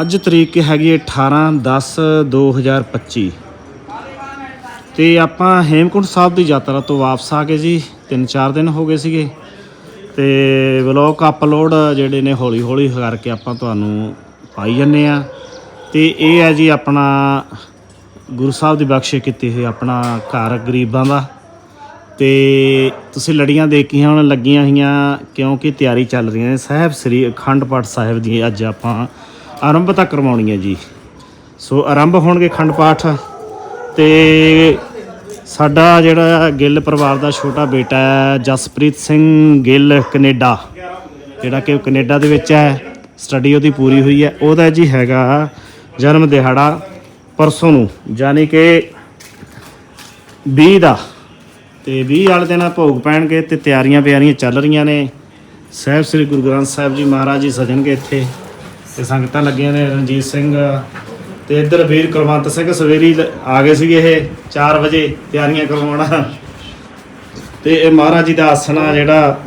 ਅੱਜ ਤਰੀਕ ਹੈਗੀ ਹੈ 18 10 2025 ਤੇ ਆਪਾਂ ਹੇਮਕੁੰਟ ਸਾਹਿਬ ਦੀ ਯਾਤਰਾ ਤੋਂ ਵਾਪਸ ਆ ਗਏ ਜੀ 3-4 ਦਿਨ ਹੋ ਗਏ ਸੀਗੇ। ਤੇ ਵਲੌਗ ਅਪਲੋਡ ਜਿਹੜੇ ਨੇ ਹੌਲੀ ਹੌਲੀ ਕਰਕੇ ਆਪਾਂ ਤੁਹਾਨੂੰ ਪਾਈ ਜੰਨੇ ਆ ਤੇ ਇਹ ਹੈ ਜੀ ਆਪਣਾ ਗੁਰੂ ਸਾਹਿਬ ਦੀ ਬਖਸ਼ਿਸ਼ ਕੀਤੀ ਹੋਈ, ਆਪਣਾ ਘਰ ਗਰੀਬਾਂ ਦਾ। ਤੇ ਤੁਸੀਂ ਲੜੀਆਂ ਦੇਖੀਆਂ ਹੁਣ, ਲੱਗੀਆਂ ਹੋਈਆਂ, ਕਿਉਂਕਿ ਤਿਆਰੀ ਚੱਲ ਰਹੀਆਂ ਨੇ। ਸਾਹਿਬ ਸ੍ਰੀ ਅਖੰਡ ਪਾਠ ਸਾਹਿਬ ਦੀ ਅੱਜ ਆਪਾਂ ਆਰੰਭਤਾ ਕਰਵਾਉਣੀ ਹੈ ਜੀ। ਸੋ ਆਰੰਭ ਹੋਣਗੇ ਖੰਡ ਪਾਠ। ਤੇ ਸਾਡਾ ਜਿਹੜਾ ਗਿੱਲ ਪਰਿਵਾਰ ਦਾ ਛੋਟਾ ਬੇਟਾ ਹੈ, ਜਸਪ੍ਰੀਤ ਸਿੰਘ ਗਿੱਲ ਕੈਨੇਡਾ, ਜਿਹੜਾ ਕਿ ਉਹ ਕੈਨੇਡਾ ਦੇ ਵਿੱਚ ਹੈ। ਸਟੱਡੀ ਉਹਦੀ ਪੂਰੀ ਹੋਈ ਹੈ। ਉਹਦਾ ਜੀ ਹੈਗਾ ਜਨਮ ਦਿਹਾੜਾ ਪਰਸੋਂ ਨੂੰ ਯਾਨੀ ਕਿ 20 ਦਾ। ਤੇ 20 ਵਾਲੇ ਦਿਨ ਭੋਗ ਪੈਣਗੇ ਤੇ ਤਿਆਰੀਆਂ ਬਿਆਰੀਆਂ ਚੱਲ ਰਹੀਆਂ ਨੇ। ਸਾਹਿਬ ਸ੍ਰੀ ਗੁਰੂ ਗ੍ਰੰਥ ਸਾਹਿਬ ਜੀ ਮਹਾਰਾਜ ਜੀ ਸਜਣਗੇ ਇੱਥੇ। ਤੇ ਸੰਗਤਾਂ ਲੱਗੀਆਂ ਨੇ ਰਣਜੀਤ ਸਿੰਘ ਤੇ ਇੱਧਰ ਵੀਰ ਕੁਲਵੰਤ ਸਿੰਘ ਸਵੇਰੀ ਆ ਗਏ ਸੀਗੇ ਇਹ 4 ਵਜੇ ਤਿਆਰੀਆਂ ਕਰਵਾਉਣਾ। ਤੇ ਇਹ ਮਹਾਰਾਜ ਜੀ ਦਾ ਆਸਣ ਜਿਹੜਾ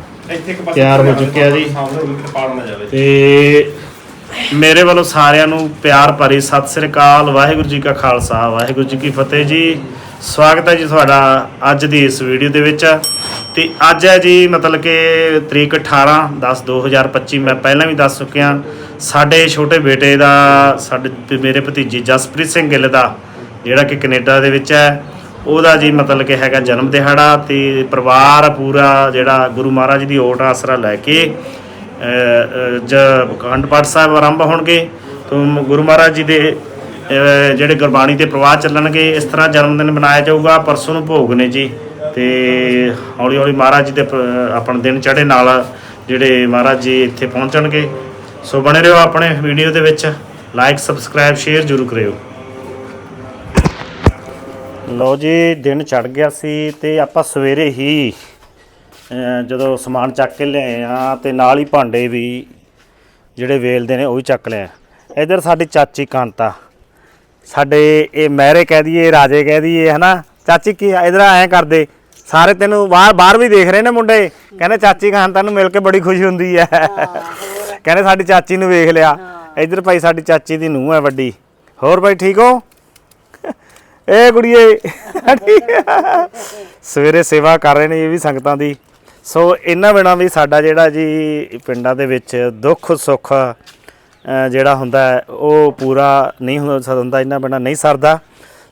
ਤਿਆਰ ਹੋ ਚੁੱਕਿਆ ਜੀ। ਤੇ ਮੇਰੇ ਵੱਲੋਂ ਸਾਰਿਆਂ ਨੂੰ ਪਿਆਰ ਭਰੀ ਸਤਿ ਸ੍ਰੀ ਅਕਾਲ, ਵਾਹਿਗੁਰੂ ਜੀ ਕਾ ਖਾਲਸਾ, ਵਾਹਿਗੁਰੂ ਜੀ ਕੀ ਫਤਿਹ ਜੀ। ਸਵਾਗਤ ਹੈ ਜੀ ਤੁਹਾਡਾ ਅੱਜ ਦੀ ਇਸ ਵੀਡੀਓ ਦੇ ਵਿੱਚ। ਤੇ ਅੱਜ ਹੈ ਜੀ ਮਤਲਬ ਕਿ ਤਰੀਕ 18 10 2025 ਮੈਂ ਪਹਿਲਾਂ ਵੀ ਦੱਸ ਚੁੱਕਿਆ। ਸਾਡੇ ਛੋਟੇ ਬੇਟੇ ਦਾ, ਸਾਡੇ ਮੇਰੇ ਭਤੀਜੇ ਜਸਪ੍ਰੀਤ ਸਿੰਘ ਗਿੱਲ ਦਾ, ਜਿਹੜਾ ਕਿ ਕੈਨੇਡਾ ਦੇ ਵਿੱਚ ਹੈ, ਉਹਦਾ ਜੀ ਮਤਲਬ ਕਿ ਹੈਗਾ ਜਨਮ ਦਿਹਾੜਾ ਤੇ ਪਰਿਵਾਰ ਪੂਰਾ ਜਿਹੜਾ ਗੁਰੂ ਮਹਾਰਾਜ ਦੀ ਓਟ ਆਸਰਾ ਲੈ ਕੇ ਜ ਅਖੰਡ ਪਾਠ ਸਾਹਿਬ ਆਰੰਭ ਹੋਣਗੇ ਗੁਰੂ ਮਹਾਰਾਜ ਜੀ ਦੇ ਜਿਹੜੇ ਗੁਰਬਾਣੀ ਤੇ ਪ੍ਰਵਾਹ ਚੱਲਣਗੇ, ਇਸ ਤਰ੍ਹਾਂ ਜਨਮ ਦਿਨ ਮਨਾਇਆ ਜਾਊਗਾ, ਪਰਸੋਂ ਨੂੰ ਭੋਗ ਨੇ ਜੀ, ਤੇ ਹੌਲੀ ਹੌਲੀ ਮਹਾਰਾਜ ਜੀ ਦੇ ਪ- ਆਪਣਾ ਦਿਨ ਚੜ੍ਹੇ ਨਾਲ ਜਿਹੜੇ ਮਹਾਰਾਜ ਜੀ ਇੱਥੇ ਪਹੁੰਚਣਗੇ। ਸੋ ਬਣੇ ਰਹੋ ਆਪਣੇ ਵੀਡੀਓ ਦੇ ਵਿੱਚ, ਲਾਈਕ, ਸਬਸਕ੍ਰਾਈਬ, ਸ਼ੇਅਰ ਜ਼ਰੂਰ ਕਰਿਓ। ਲਓ ਜੀ, ਦਿਨ ਚੜ ਗਿਆ ਸੀ ਤੇ ਆਪਾਂ ਸਵੇਰੇ ਹੀ ਜਦੋਂ ਸਮਾਨ ਚੱਕ ਕੇ ਲਿਆਏ ਆ ਤੇ ਨਾਲ ਹੀ ਭਾਂਡੇ ਵੀ ਜਿਹੜੇ ਵੇਲਦੇ ਨੇ ਉਹ ਵੀ ਚੱਕ ਲਿਆ ਇਧਰ ਸਾਡੀ ਚਾਚੀ ਕਾਂਤਾ। ਸਾਡੇ ਇਹ ਮਹਿਰੇ ਕਹਿ ਦਈਏ ਰਾਜੇ ਕਹਿ ਦਈਏ, ਹਨਾ? ਚਾਚੀ ਕੀ ਇਧਰ ਐਂ ਕਰਦੇ। ਸਾਰੇ ਤੈਨੂੰ ਬਾਹਰ ਬਾਹਰ ਵੀ ਦੇਖ ਰਹੇ ਨੇ ਮੁੰਡੇ। ਕਹਿੰਦੇ ਚਾਚੀ ਕਾਂਤਾ ਨੂੰ ਮਿਲ ਕੇ ਬੜੀ ਖੁਸ਼ੀ ਹੁੰਦੀ ਹੈ। ਕਹਿੰਦੇ ਸਾਡੀ ਚਾਚੀ ਨੂੰ ਵੇਖ ਲਿਆ। ਇਧਰ ਭਾਈ ਸਾਡੀ ਚਾਚੀ ਦੀ ਨੂੰਹ ਹੈ ਵੱਡੀ। ਹੋਰ ਭਾਈ ਠੀਕ ਹੋ? ਏ ਕੁੜੀਏ ਸਵੇਰੇ ਸੇਵਾ ਕਰ ਰਹੇ ਨੇ ਇਹ ਵੀ ਸੰਗਤਾਂ ਦੀ। ਸੋ ਇਹਨਾਂ ਬਿਨਾਂ ਵੀ ਸਾਡਾ ਜਿਹੜਾ ਜੀ ਪਿੰਡਾਂ ਦੇ ਵਿੱਚ ਦੁੱਖ ਸੁੱਖ ਜਿਹੜਾ ਹੁੰਦਾ ਉਹ ਪੂਰਾ ਨਹੀਂ ਹੋ ਸਕਦਾ ਇਹਨਾਂ ਬਿਨਾਂ ਨਹੀਂ ਸਰਦਾ।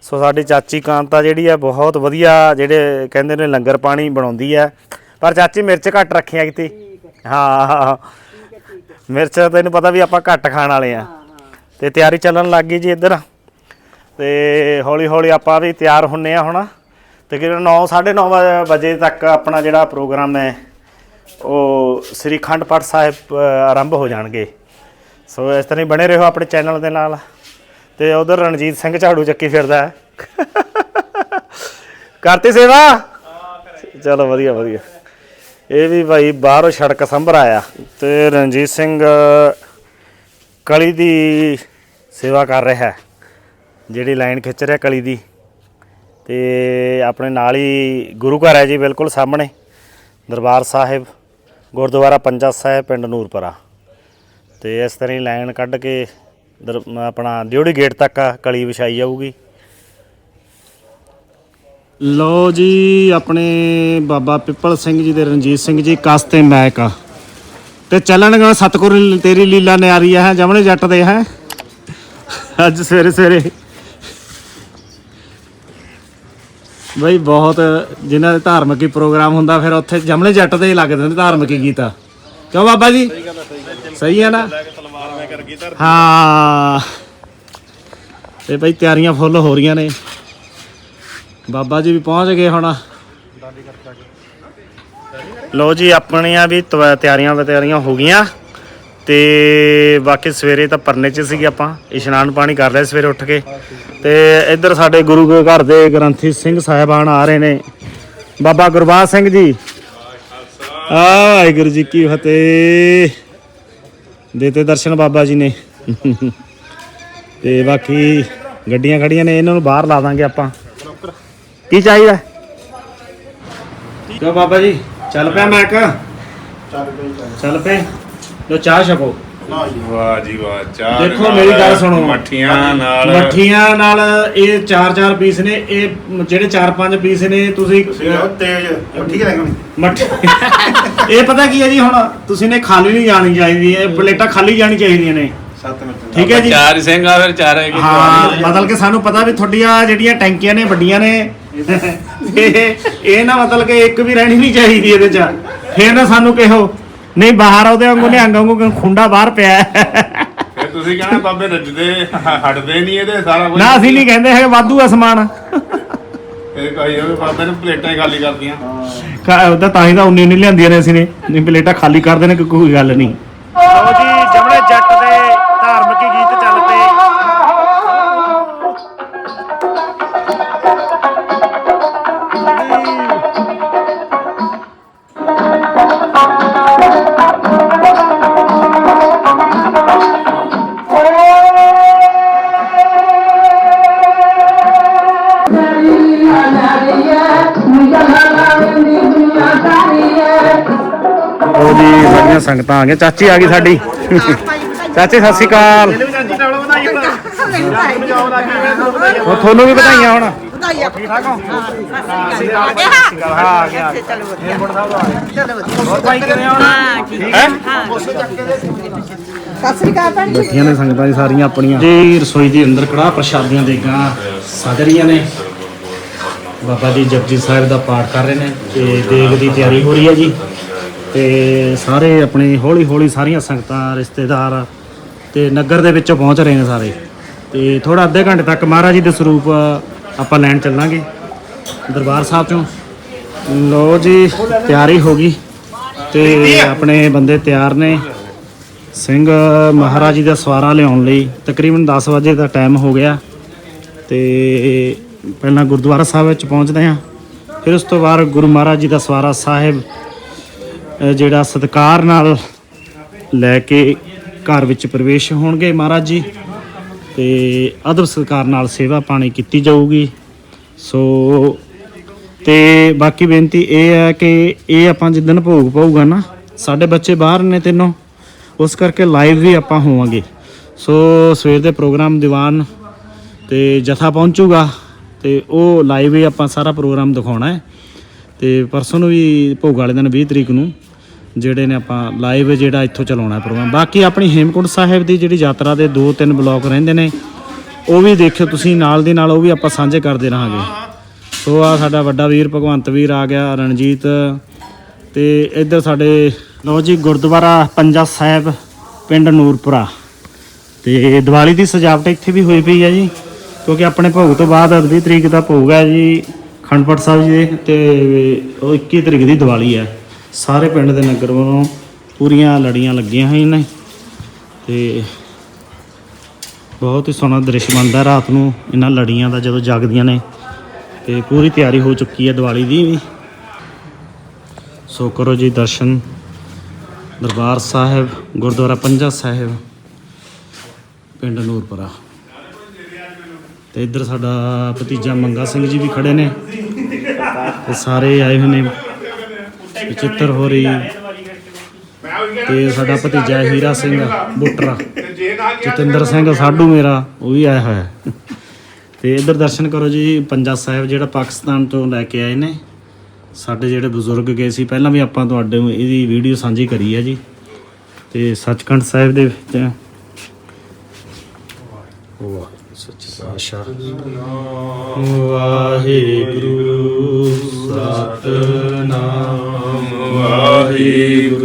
ਸੋ ਸਾਡੀ ਚਾਚੀ ਕਾਂਤਾ ਜਿਹੜੀ ਆ ਬਹੁਤ ਵਧੀਆ ਜਿਹੜੇ ਕਹਿੰਦੇ ਨੇ ਲੰਗਰ ਪਾਣੀ ਬਣਾਉਂਦੀ ਹੈ। ਪਰ ਚਾਚੀ ਮਿਰਚ ਘੱਟ ਰੱਖਿਆ ਕਿਤੇ? ਹਾਂ ਹਾਂ। ਮਿਰਚ ਤੈਨੂੰ ਪਤਾ ਵੀ ਆਪਾਂ ਘੱਟ ਖਾਣ ਵਾਲੇ ਆ ਤੇ ਤਿਆਰੀ ਚੱਲਣ ਲੱਗ ਗਈ ਜੀ ਇੱਧਰ। ਤੇ ਹੌਲੀ ਹੌਲੀ ਆਪਾਂ ਵੀ ਤਿਆਰ ਹੁੰਨੇ ਆ ਹੁਣ। ਤਕਰੀਬਨ 9 9:30 ਵਜੇ ਤੱਕ ਆਪਣਾ ਜਿਹੜਾ ਪ੍ਰੋਗਰਾਮ ਹੈ, ਉਹ ਸ੍ਰੀ ਖੰਡ ਪਾਠ ਸਾਹਿਬ ਆਰੰਭ ਹੋ ਜਾਣਗੇ। ਸੋ ਇਸ ਤਰ੍ਹਾਂ ਹੀ ਬਣੇ ਰਹੋ ਆਪਣੇ ਚੈਨਲ ਦੇ ਨਾਲ। ਤੇ ਉਧਰ ਰਣਜੀਤ ਸਿੰਘ ਝਾੜੂ ਚੱਕੀ ਫਿਰਦਾ ਕਰਤੀ ਸੇਵਾ? ਚਲੋ ਵਧੀਆ ਵਧੀਆ। ਇਹ ਵੀ ਭਾਈ ਬਾਹਰੋਂ ਸੜਕ ਸੰਭਰ ਆਇਆ। ਤੇ ਰਣਜੀਤ ਸਿੰਘ ਕਲੀ ਦੀ ਸੇਵਾ ਕਰ ਰਿਹਾ ਜਿਹੜੀ ਲਾਈਨ ਖਿੱਚ ਰਿਹਾ ਕਲੀ ਦੀ। ਤੇ ਆਪਣੇ ਨਾਲ ਹੀ ਗੁਰੂ ਘਰ ਹੈ ਜੀ ਬਿਲਕੁਲ ਸਾਹਮਣੇ, ਦਰਬਾਰ ਸਾਹਿਬ, ਗੁਰਦੁਆਰਾ ਪੰਜਾ ਸਾਹਿਬ, ਪਿੰਡ ਨੂਰਪੁਰਾ। ਤੇ ਇਸ ਤਰ੍ਹਾਂ ਹੀ ਲਾਈਨ ਕੱਢ ਕੇ ਦਰ- ਆਪਣਾ ਡਿਊਟੀ ਗੇਟ ਤੱਕ ਕਲੀ ਵਿਛਾਈ ਜਾਊਗੀ। ਲੋ ਜੀ, ਆਪਣੇ ਬਾਬਾ ਪਿੱਪਲ ਸਿੰਘ ਜੀ ਦੇ ਰਣਜੀਤ ਸਿੰਘ ਜੀ, ਕਸ ਤੇ ਮੈਕ ਤੇ ਚੱਲਣਗੇ ਸਤਿਗੁਰ ਤੇਰੀ ਲੀਲਾ ਨਿਆਰੀ ਹੈ, ਜਮਣੇ ਜੱਟ ਦੇ, ਹੈ? ਅੱਜ ਸਵੇਰੇ ਸਵੇਰੇ ਬਈ ਬਹੁਤ ਜਿਨ੍ਹਾਂ ਦੇ ਧਾਰਮਿਕ ਹੀ ਪ੍ਰੋਗਰਾਮ ਹੁੰਦਾ ਫਿਰ ਉੱਥੇ ਜਮਲੇ ਜੱਟ ਦੇ ਹੀ ਲੱਗਦੇ ਨੇ ਧਾਰਮਿਕ ਹੀ ਗੀਤ। ਕਿਉਂ ਬਾਬਾ ਜੀ? ਸਹੀ ਹੈ ਨਾ? ਹਾਂ। ਤੇ ਬਈ ਤਿਆਰੀਆਂ ਫੁੱਲ ਹੋ ਰਹੀਆਂ ਨੇ। ਬਾਬਾ ਜੀ ਵੀ ਪਹੁੰਚ ਗਏ ਹੁਣ। ਲੋ ਜੀ ਆਪਣੀਆਂ ਵੀ ਤਿਆਰੀਆਂ ਵਤਿਆਰੀਆਂ ਹੋ ਗਈਆਂ। ਤੇ ਬਾਕੀ ਸਵੇਰੇ ਤਾਂ ਪਰਨੇ 'ਚ ਸੀਗੇ ਆਪਾਂ, ਇਸ਼ਨਾਨ ਪਾਣੀ ਕਰ ਲਿਆ ਸਵੇਰੇ ਉੱਠ ਕੇ। ਤੇ ਇੱਧਰ ਸਾਡੇ ਗੁਰੂ ਘਰ ਦੇ ਗ੍ਰੰਥੀ ਸਿੰਘ ਸਾਹਿਬਾਨ ਆ ਰਹੇ ਨੇ। ਬਾਬਾ ਗੁਰਬਾਜ ਸਿੰਘ ਜੀ। ਆ ਵਾਹਿਗੁਰੂ ਜੀ ਕੀ ਫਤਿਹ। ਦੇਤੇ ਦਰਸ਼ਨ ਬਾਬਾ ਜੀ ਨੇ। ਤੇ ਬਾਕੀ ਗੱਡੀਆਂ ਖੜੀਆਂ ਨੇ, ਇਹਨਾਂ ਨੂੰ ਬਾਹਰ ਲਾ ਦਾਂਗੇ ਆਪਾਂ। ਕੀ ਚਾਹੀਦਾ? ਕਿਉਂ ਬਾਬਾ ਜੀ? ਚੱਲ ਪਿਆ ਮੈਂ ਕ ਚੱਲ ਪਏ ਲੋ ਚਾਹ ਛਕੋ। ਵਾਹ ਜੀ ਵਾਹ ਚਾਹ ਦੇਖੋ ਮੇਰੀ ਗੱਲ ਸੁਣੋ। ਮੱਠੀਆਂ ਨਾਲ। ਮੱਠੀਆਂ ਨਾਲ ਇਹ 4-4 ਪੀਸ ਨੇ ਇਹ ਜਿਹੜੇ 4-5 ਪੀਸ ਨੇ ਤੁਸੀਂ ਤੇਜ। ਠੀਕ ਹੈ ਮੱਠ ਇਹ ਪਤਾ ਕੀ ਹੈ ਜੀ ਹੁਣ ਤੁਸੀਂ ਨੇ ਖਾਲੀ ਨਹੀਂ ਜਾਣੀ ਚਾਹੀਦੀ ਇਹ ਪਲੇਟਾਂ ਖਾਲੀ ਜਾਣੀ ਚਾਹੀਦੀਆਂ ਨੇ। 7 ਮਿੰਟ ਠੀਕ ਹੈ ਜੀ? ਚਾਰ ਸਿੰਘ ਆ ਫਿਰ ਚਾਰ ਹੈਗੇ। ਹਾਂ ਮਤਲਬ ਕਿ ਸਾਨੂੰ ਪਤਾ ਵੀ ਤੁਹਾਡੀਆਂ ਜਿਹੜੀਆਂ ਟੈਂਕੀਆਂ ਨੇ ਵੱਡੀਆਂ ਨੇ। ਇਹ ਇਹ ਨਾ ਮਤਲਬ ਕਿ ਇੱਕ ਵੀ ਰਹਿਣੀ ਨਹੀਂ ਚਾਹੀਦੀ ਇਹਦੇ ਚ। ਫੇਰ ਨਾ ਸਾਨੂੰ ਕਿਹੋ। ਨਹੀਂ ਬਾਹਰ ਉਹਦੇ ਵਾਂਗੂ ਨਿਹੰਗ ਵਾਂਗੂ ਖੁੰਡਾ ਬਾਹਰ ਪਿਆ ਹੈ। ਫਿਰ ਤੁਸੀਂ ਕਹਿੰਦੇ ਬਾਬੇ ਰੱਜਦੇ ਹ- ਹਟਦੇ ਨਹੀਂ ਇਹਦੇ ਸਾਰਾ ਕੁਝ ਨਾ ਅਸੀਂ ਨਹੀਂ ਕਹਿੰਦੇ ਹੈਗੇ ਵਾਧੂ ਆ ਸਮਾਨ। ਇਹ ਕਹੀ ਜਾਵੇ ਬਾਬੇ ਨੇ ਪਲੇਟਾਂ ਹੀ ਖਾਲੀ ਕਰਦੀਆਂ ਕਾ- ਉਹਦਾ ਤਾਂ ਹੀ ਤਾਂ ਉਨੀ ਉਨੀ ਲਿਆਂਦੀਆਂ ਨੇ ਅਸੀਂ ਨੇ। ਨਹੀਂ ਪਲੇਟਾਂ ਖਾਲੀ ਕਰ ਦੇਣੇ ਕੋਈ- ਕੋਈ ਗੱਲ ਨਹੀਂ। ਲਓ ਜੀ ਜਮਣੇ ਜੱਟ ਸੰਗਤਾਂ ਆ ਗਈਆਂ। ਚਾਚੀ ਆ ਗਈ ਸਾਡੀ। ਚਾਚੀ ਸਤਿ ਸ਼੍ਰੀ ਅਕਾਲ। ਉਹ ਤੁਹਾਨੂੰ ਵੀ ਵਧਾਈਆਂ ਹੁਣ। ਹਾਂ ਆ ਗਿਆ ਹੋਰ ਭਾਈ ਕਿਵੇਂ ਆਉਣਾ ਹੈ ਸਤਿ ਸ੍ਰੀ ਅਕਾਲ ਭੈਣ ਬੈਠੀਆਂ ਨੇ ਸੰਗਤਾਂ ਜੀ ਸਾਰੀਆਂ ਆਪਣੀਆਂ। ਜੀ ਰਸੋਈ ਦੇ ਅੰਦਰ ਕੜਾਹ ਪ੍ਰਸ਼ਾਦੀਆਂ ਦੇ ਗਾਂ ਸਜ ਰਹੀਆਂ ਨੇ। ਬਾਬਾ ਜੀ ਜਪਜੀ ਸਾਹਿਬ ਦਾ ਪਾਠ ਕਰ ਰਹੇ ਨੇ ਤੇ ਦੇਗ ਦੀ ਤਿਆਰੀ ਹੋ ਰਹੀ ਹੈ ਜੀ। ਤੇ ਸਾਰੇ ਆਪਣੇ ਹੌਲੀ ਹੌਲੀ ਸਾਰੀਆਂ ਸੰਗਤਾਂ, ਰਿਸ਼ਤੇਦਾਰ ਤੇ ਨਗਰ ਦੇ ਵਿੱਚੋਂ ਪਹੁੰਚ ਰਹੇ ਨੇ ਸਾਰੇ। ਤੇ ਥੋੜਾ ਅੱਧੇ ਘੰਟੇ ਤੱਕ ਮਹਾਰਾਜ ਜੀ ਦੇ ਸਰੂਪ ਆਪਾਂ ਲੈਣ ਚੱਲਾਂਗੇ। ਦਰਬਾਰ ਸਾਹਿਬ ਤੋਂ ਲੋ ਜੀ, ਤਿਆਰੀ ਹੋ ਗਈ। ਤੇ ਆਪਣੇ ਬੰਦੇ ਤਿਆਰ ਨੇ। ਸਿੰਘ ਮਹਾਰਾਜ ਜੀ ਦਾ ਸਵਾਰਾ ਲਿਆਉਣ ਲਈ ਤਕਰੀਬਨ 10 ਵਜੇ ਦਾ ਟਾਈਮ ਹੋ ਗਿਆ। ਤੇ ਪਹਿਲਾਂ ਗੁਰਦੁਆਰਾ ਸਾਹਿਬ ਵਿੱਚ ਪਹੁੰਚਦੇ ਹਾਂ। ਫਿਰ ਉਸ ਤੋਂ ਬਾਅਦ ਗੁਰੂ ਮਹਾਰਾਜ ਜੀ ਦਾ ਸਵਾਰਾ ਸਾਹਿਬ ਜਿਹੜਾ ਸਤਕਾਰ ਨਾਲ ਲੈ ਕੇ ਘਰ ਵਿੱਚ ਪ੍ਰਵੇਸ਼ ਹੋਣਗੇ ਮਹਾਰਾਜ ਜੀ। ਤੇ ਅਦਬ ਸਤਕਾਰ ਨਾਲ ਸੇਵਾ ਪਾਣੀ ਕੀਤੀ ਜਾਊਗੀ। ਸੋ, ਤੇ ਬਾਕੀ ਬੇਨਤੀ ਇਹ ਹੈ ਕਿ ਇਹ ਆਪਾਂ ਜਿੱਦਣ ਭੋਗ ਪਊਗਾ ਨਾ, ਸਾਡੇ ਬੱਚੇ ਬਾਹਰ ਨੇ ਤਿੰਨੋਂ, ਉਸ ਕਰਕੇ ਲਾਈਵ ਵੀ ਆਪਾਂ ਹੋਵਾਂਗੇ। ਸੋ, ਸਵੇਰ ਦੇ ਪ੍ਰੋਗਰਾਮ ਦੀਵਾਨ ਤੇ ਜਥਾ ਪਹੁੰਚੂਗਾ ਤੇ ਉਹ ਲਾਈਵ ਹੀ ਆਪਾਂ ਸਾਰਾ ਪ੍ਰੋਗਰਾਮ ਦਿਖਾਉਣਾ ਹੈ। ਤੇ ਪਰਸੋਂ ਨੂੰ ਵੀ ਭੋਗ ਵਾਲੇ ਦਿਨ 20 ਤਰੀਕ ਨੂੰ ਜਿਹੜੇ ਨੇ ਆਪਾਂ ਲਾਈਵ ਜਿਹੜਾ ਇੱਥੋਂ ਚਲਾਉਣਾ ਪ੍ਰੋਗਰਾਮ ਬਾਕੀ ਆਪਣੀ ਹੇਮਕੁੰਟ ਸਾਹਿਬ ਦੀ ਜਿਹੜੀ ਯਾਤਰਾ ਦੇ ਦੋ ਤਿੰਨ ਬਲੌਕ ਰਹਿੰਦੇ ਨੇ, ਉਹ ਵੀ ਦੇਖਿਓ ਤੁਸੀਂ, ਨਾਲ ਦੀ ਨਾਲ ਉਹ ਵੀ ਆਪਾਂ ਸਾਂਝੇ ਕਰਦੇ ਰਹਾਂਗੇ। ਸੋ ਆ ਸਾਡਾ ਵੱਡਾ ਵੀਰ ਭਗਵੰਤ ਵੀਰ ਆ ਗਿਆ, ਰਣਜੀਤ। ਤੇ ਇੱਧਰ ਸਾਡੇ ਲੋ ਜੀ, ਗੁਰਦੁਆਰਾ ਪੰਜਾ ਸਾਹਿਬ, ਪਿੰਡ ਨੂਰਪੁਰਾ। ਤੇ ਦੀਵਾਲੀ ਦੀ ਸਜਾਵਟ ਇੱਥੇ ਵੀ ਹੋਈ ਪਈ ਹੈ ਜੀ, ਕਿਉਂਕਿ ਆਪਣੇ ਭੋਗ ਤੋਂ ਬਾਅਦ 20 ਤਰੀਕ ਦਾ ਭੋਗ ਹੈ ਜੀ ਖੰਡਪਟ ਸਾਹਿਬ ਜੀ ਦੇ, ਤੇ ਉਹ 21 ਤਰੀਕ ਦੀ ਦੀਵਾਲੀ ਹੈ। ਸਾਰੇ ਪਿੰਡ ਦੇ ਨਗਰ ਵੱਲੋਂ ਪੂਰੀਆਂ ਲੜੀਆਂ ਲੱਗੀਆਂ ਹੋਈਆਂ ਨੇ ਤੇ ਬਹੁਤ ਹੀ ਸੋਹਣਾ ਦ੍ਰਿਸ਼ ਬਣਦਾ ਰਾਤ ਨੂੰ ਇਹਨਾਂ ਲੜੀਆਂ ਦਾ ਜਦੋਂ ਜਗਦੀਆਂ ਨੇ ਤੇ ਪੂਰੀ ਤਿਆਰੀ ਹੋ ਚੁੱਕੀ ਹੈ ਦੀਵਾਲੀ ਦੀ ਵੀ। ਸੋ ਕਰੋ ਜੀ ਦਰਸ਼ਨ, ਦਰਬਾਰ ਸਾਹਿਬ, ਗੁਰਦੁਆਰਾ ਪੰਜਾ ਸਾਹਿਬ, ਪਿੰਡ ਨੂਰਪੁਰਾ। ਤੇ ਇੱਧਰ ਸਾਡਾ ਭਤੀਜਾ ਮੰਗਾ ਸਿੰਘ ਜੀ ਵੀ ਖੜੇ ਨੇ ਤੇ ਸਾਰੇ ਆਏ ਹੋਏ ਨੇ। ਚਿੱਤਰ ਹੋ ਰਹੀ ਤੇ ਸਾਡਾ ਭਤੀਜਾ ਹੀਰਾ ਸਿੰਘ ਬੁੱਟਰਾ। ਜਤਿੰਦਰ ਸਿੰਘ ਸਾਡੂ ਮੇਰਾ, ਉਹ ਵੀ ਆਇਆ ਹੋਇਆ। ਹੈ। ਤੇ ਇੱਧਰ ਦਰਸ਼ਨ ਕਰੋ ਜੀ, ਪੰਜਾ ਸਾਹਿਬ ਜਿਹੜਾ ਪਾਕਿਸਤਾਨ ਤੋਂ ਲੈ ਕੇ ਆਏ ਨੇ। ਸਾਡੇ ਜਿਹੜੇ ਬਜ਼ੁਰਗ ਗਏ ਸੀ, ਪਹਿਲਾਂ ਵੀ ਆਪਾਂ ਤੁਹਾਡੇ ਨੂੰ ਇਹਦੀ ਵੀਡੀਓ ਸਾਂਝੀ ਕਰੀ ਹੈ ਜੀ। ਤੇ ਸੱਚਖੰਡ ਸਾਹਿਬ ਦੇ ਵਿੱਚ ਵਾਹ ਸੱਚੇ ਪਾਤਸ਼ਾਹ। ਵਾਹਿਗੁਰੂ ਵਾਹਿਗੁਰੂ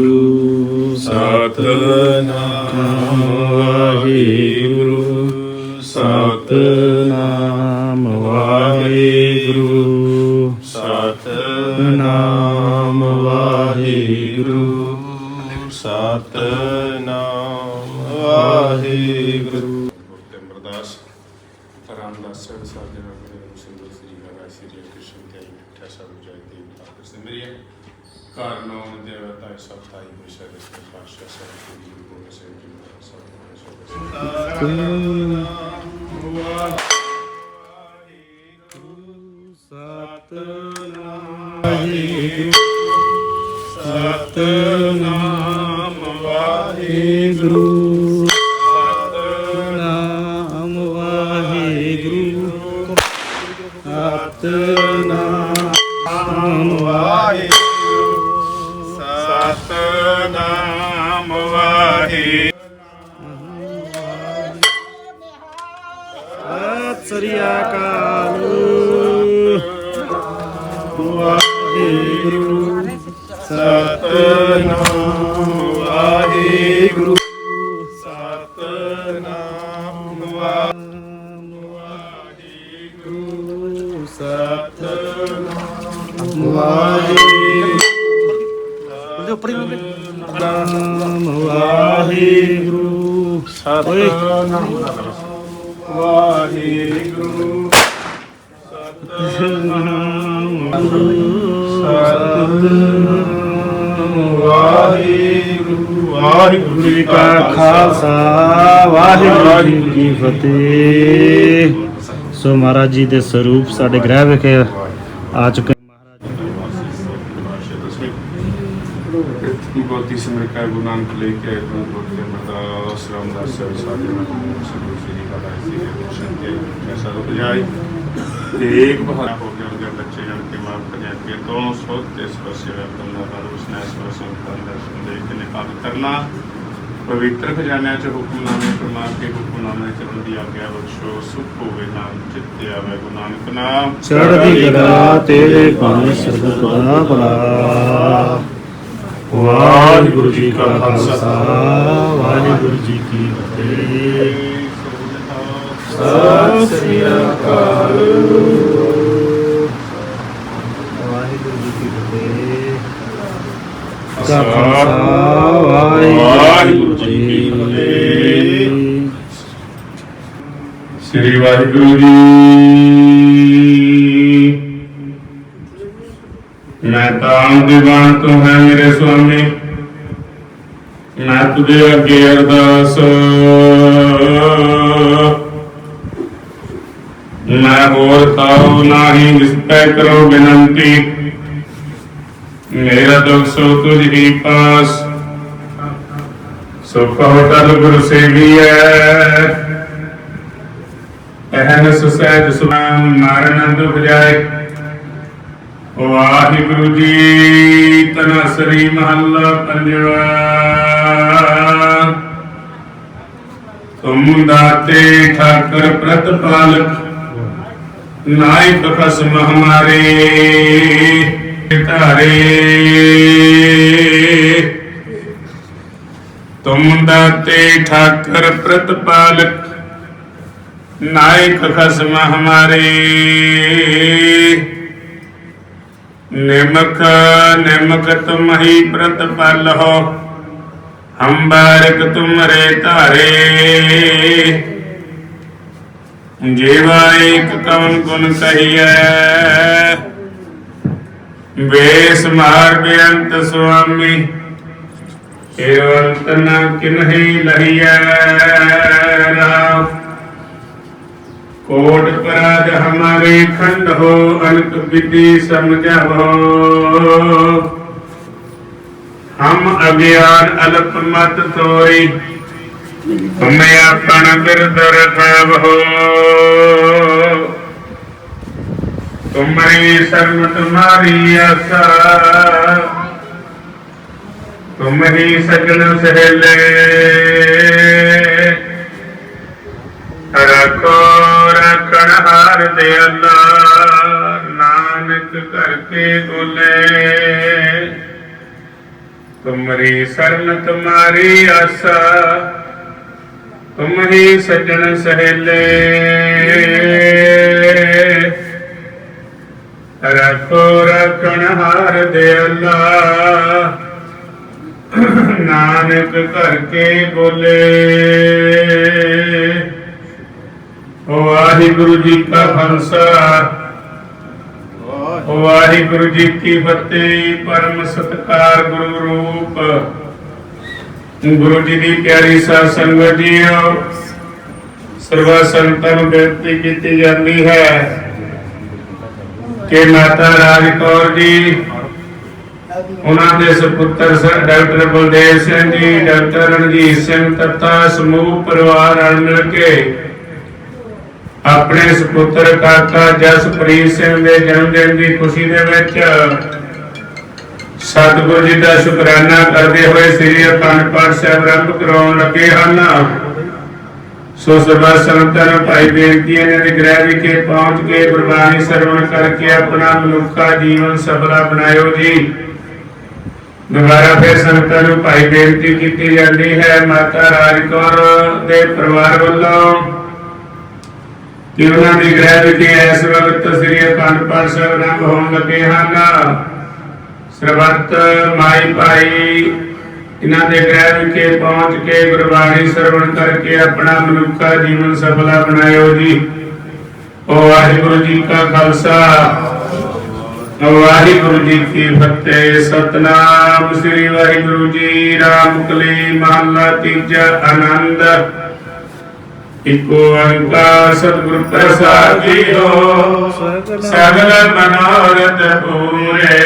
ਕਾਰਨਾਉਣ ਦੇ ਰਤਾਈ ਸਤਾਈ ਵਿਸ਼ੇ ਦੇ ਪਾਸ਼ਾ ਸਾਹਿਬ ਜੀ ਨੂੰ ਬੋਲੇ ਸੇ ਜੀ ਸਤਨਾਮ ਸਤਨਾਮ ਵਾਹਿਗੁਰੂ ਸਤਨਾਮ ਵਾਹਿਗੁਰੂ ਸਤਨਾਮ ਵਾਹਿਗੁਰੂ ਵਾਹਿਗੁਰੂ ਸਤਿ ਸ੍ਰੀ ਅਕਾਲ। ਵਾਹਿਗੁਰੂ ਸਤਨਾਮ ਵਾਹਿਗੁਰੂ ਸਤਨਾਮ ਵਾਹਿਗੁਰੂ ਵਾਹਿਗੁਰੂ ਜੀ ਕਾ ਖਾਲਸਾ, ਵਾਹਿਗੁਰੂ ਜੀ ਕੀ ਫਤਿਹ। ਸੋ ਮਹਾਰਾਜ ਜੀ ਦੇ ਸਰੂਪ ਸਾਡੇ ਗ੍ਰਹਿ ਵਿਖੇ ਆ ਚੁੱਕੇ ਗੋਤੀ ਸਮਰਕਾ ਗੁਰੂ ਨਾਨਕ ਲੈ ਕੇ ਆਏ ਤੋਂ ਗੋਤੀ ਰਾਮਦਾਸ ਸਾਹਿਬ ਸਾਡੇ ਨਾਲ ਸਭੂ ਸ੍ਰੀ ਅਕਾਲ ਜੀ ਦੇ ਸੰਤੇ ਜੈਸਾ ਰੁਕ ਜਾਏ ਇੱਕ ਬਹਾਨਾ ਹੋ ਗਿਆ, ਉਹਦੇ ਬੱਚੇ ਜਨ ਕੇ ਮਾਫ ਕਰ ਕਿ ਤੋਂ ਸੋਤੇ ਇਸ ਪਾਸੇ ਆਪਣਾ ਨਾਲ ਉਸਨੇ ਇਸ ਪਾਸੇ ਦਾ ਸੰਦੇ ਕੇ ਨਿਕਾਲ ਕਰਨਾ ਪਵਿੱਤਰ ਖਜ਼ਾਨਿਆਂ ਚ ਹੁਕਮਨਾਮੇ ਪ੍ਰਮਾਣ ਕੇ ਹੁਕਮਨਾਮੇ ਚਰਨ ਦੀ ਆਗਿਆ ਬਖਸ਼ੋ, ਸੁਖ ਹੋਵੇ ਨਾਮ ਚਿੱਤੇ ਆਵੇ ਗੁਰੂ ਨਾਨਕ ਨਾਮ। ਚੜ੍ਹਦੀ ਕਲਾ ਤੇਰੇ ਭਾਣੇ ਸਰਬਤ ਦਾ ਵਾਹਿਗੁਰੂ ਜੀ ਕਾ ਖਾਲਸਾ ਵਾਹਿਗੁਰੂ ਜੀ ਕੀ ਫਤਿਹ। ਸਤਿ ਸ੍ਰੀ ਅਕਾਲ। ਵਾਹਿਗੁਰੂ ਜੀ ਕੀ ਫਤਿਹ। ਕਾ ਖਾਲਸਾ ਵਾਹਿਗੁਰੂ ਜੀ ਕੀ ਫਤਿਹ। ਸ੍ਰੀ ਵਾਹਿਗੁਰੂ ਜੀ। ਮੈਂ ਦੀਵਾਨ ਤੋਂ ਹੈ ਮੇਰੇ ਸੁਆਮੀ। ਮੈਂ ਤੁਝੇ ਅੱਗੇ ਅਰਦਾਸ। ਮੈਂ ਹੋਰ ਤਾਉ ਨਾਹੀ ਵਿਸਪੈ ਕਰੋ ਬੇਨੰਤੀ। ਮੇਰਾ ਦੁੱਖ ਸੋ ਤੁਝ ਹੀ ਪਾਸ। ਸੋ ਕਹੋ ਗੁਰੂ ਸੇਵੀਐ। ਅਹਨਸ ਸਹਿਜ ਸੁਨਾਮ ਮਰਨ ਦੁਖ ਜਾਏ ਵਾਹਿਗੁਰੂ ਜੀ ਤਨਸਰੀ ਮਹੱਲਾ ਪੰਜਵਾ। ਤੁਮ ਦਾਤੇ ਠਾਕਰ ਪ੍ਰਤਪਾਲਕ, ਨਾਇਕ ਖਸਮ ਹਮਾਰੇ ਧਾਰੇ। ਤੁਮ ਦਾਤੇ ਠਾਕਰ ਪ੍ਰਤਪਾਲਕ, ਨਾਇਕ ਖਸਮ ਹਮਾਰੇ। ਨਿਮਕ ਨਿਮਕ ਤੁਮਹੀ ਪ੍ਰਤਪਲ ਹੋ। ਹੰਬਾਰਕ ਤੁਮਰੇ ਧਾਰੇ। ਜੀਵਾ ਏਕ ਕਵਨ ਗੁਣ ਕਹੀਐ। ਵੇਸ ਮਾਰ ਬੇਅੰਤ ਸੁਆਮੀ। ਏਵੰਤ ਨਾ ਕਿਨਹੀ ਲਹੀਐ। ਰਾਮ ਕੋਟ ਪਰਾਜ ਹਮਾਰੇ ਖੰਡ ਹੋ ਅਨਕ ਵਿਧੀ ਸਮਝਾਵੋ ਹਮ ਅਗਿਆਨ ਅਲਪ ਮਤ ਤੋਈ ਹਮੇ ਆਪਣ ਬਿਰਦਰ ਖਾਵ ਹੋ ਤੁਮਰੀ ਸਰਮ ਤੁਮਾਰੀ ਆਸਾ ਤੁਮਰੀ ਸਗਲ ਸਹਿਲੇ ਰੱਖੋ ਰੱਖਣ ਹਾਰ ਦੇ ਅੱਲਾ ਨਾਨਕ ਕਰਕੇ ਬੋਲੇ। ਤੁਮਰੀ ਸਰਨ, ਤੁਮਾਰੀ ਆਸਾ ਤੁਮ ਸੱਜਣ ਸਹੇਲੇ। ਰਖੋ ਰੱਖਣ ਹਾਰ ਦੇ ਅੱਲਾ, ਨਾਨਕ ਕਰਕੇ ਬੋਲੇ। ਵਾਹਿਗੁਰੂ ਜੀ ਕਾ ਖਾਲਸਾ। ਵਾਹਿਗੁਰੂ। ਜੀ ਕੀ ਫਤਿਹ ਪਰਮ ਸਤਕਾਰ ਗੁਰੂ ਰੂਪ। ਗੁਰੂ ਜੀ ਦੀ ਪਿਆਰੀ ਸਾਧ ਸੰਗਤ ਜੀਓ ਸਰਵਾ ਸੰਤਾਂ ਨੂੰ ਬੇਨਤੀ ਕੀਤੀ ਜਾਂਦੀ ਹੈ ਕਿ ਮਾਤਾ ਰਾਜ ਕੌਰ ਜੀ ਉਹਨਾਂ ਦੇ ਸੁਪੁੱਤਰ ਸ- ਡਾਕਟਰ ਬਲਦੇਵ ਸਿੰਘ ਜੀ ਡਾਕਟਰ ਰਣਜੀਤ ਸਿੰਘ ਤੱਤਾ ਸਮੂਹ ਪਰਿਵਾਰ ਨਾਲ ਮਿਲ ਕੇ ਆਪਣੇ ਸੁਪੁੱਤਰ ਕਾਕਾ ਜਸਪ੍ਰੀਤ ਸਿੰਘ ਦੇ ਜਨਮ ਦਿਨ ਦੀ ਖੁਸ਼ੀ ਦੇ ਵਿੱਚ ਸਤਿਗੁਰੂ ਜੀ ਦਾ ਸ਼ੁਕਰਾਨਾ ਕਰਦੇ ਹੋਏ ਸ੍ਰੀ ਅਖੰਡ ਪਾਠ ਸਾਹਿਬ ਆਰੰਭ ਕਰਾਉਣ ਲੱਗੇ ਹਨ। ਸੋ ਸਭਾ ਸੰਤਾਂ ਨੂੰ ਭਾਈ ਬੇਨਤੀ ਹੈ ਇਹਨਾਂ ਗ੍ਰਹਿ ਵਿਖੇ ਪਹੁੰਚ ਕੇ ਗੁਰਬਾਣੀ ਸਰਵਣ ਕਰਕੇ ਆਪਣਾ ਮਨੁੱਖਾ ਜੀਵਨ ਸਫਲਾ ਬਣਾਇਓ ਜੀ। ਦੁਬਾਰਾ ਫਿਰ ਸੰਗਤਾਂ ਨੂੰ ਭਾਈ ਬੇਨਤੀ ਕੀਤੀ ਜਾਂਦੀ ਹੈ, ਮਾਤਾ ਰਾਜ ਕੌਰ ਦੇ ਪਰਿਵਾਰ ਵੱਲੋਂ। ਕਿ ਉਹਨਾਂ ਦੇ ਗ੍ਰਹਿ ਵਿਖੇ ਇਸ ਵਕਤ ਸ੍ਰੀ ਅਖੰਡ ਪਾਠ ਸਾਹਿਬ ਆਰੰਭ ਹੋਣ ਲੱਗੇ ਹਨ। ਸਰਬੱਤ ਮਾਈ ਭਾਈ, ਇਹਨਾਂ ਦੇ ਗ੍ਰਹਿ ਵਿਖੇ ਪਹੁੰਚ ਕੇ ਗੁਰਬਾਣੀ ਸਰਵਣ ਕਰਕੇ ਆਪਣਾ ਮਨੁੱਖਾ ਜੀਵਨ ਸਫਲਾ ਬਣਾਇਓ ਜੀ। ਓ ਵਾਹਿਗੁਰੂ ਜੀ ਕਾ ਖਾਲਸਾ। ਵਾਹਿਗੁਰੂ ਜੀ ਕੀ ਫਤਿਹ। ਸਤਨਾਮ ਸ੍ਰੀ ਵਾਹਿਗੁਰੂ ਜੀ, ਰਾਮ ਕਲੀ ਮਹੱਲਾ ਤੀਜਾ ਆਨੰਦ। ਇਕ ਓੰਕਾਰ ਸਤਿਗੁਰ ਪ੍ਰਸਾਦ ਸਗਲ ਮਨੋਰਥ ਪੂਰੇ।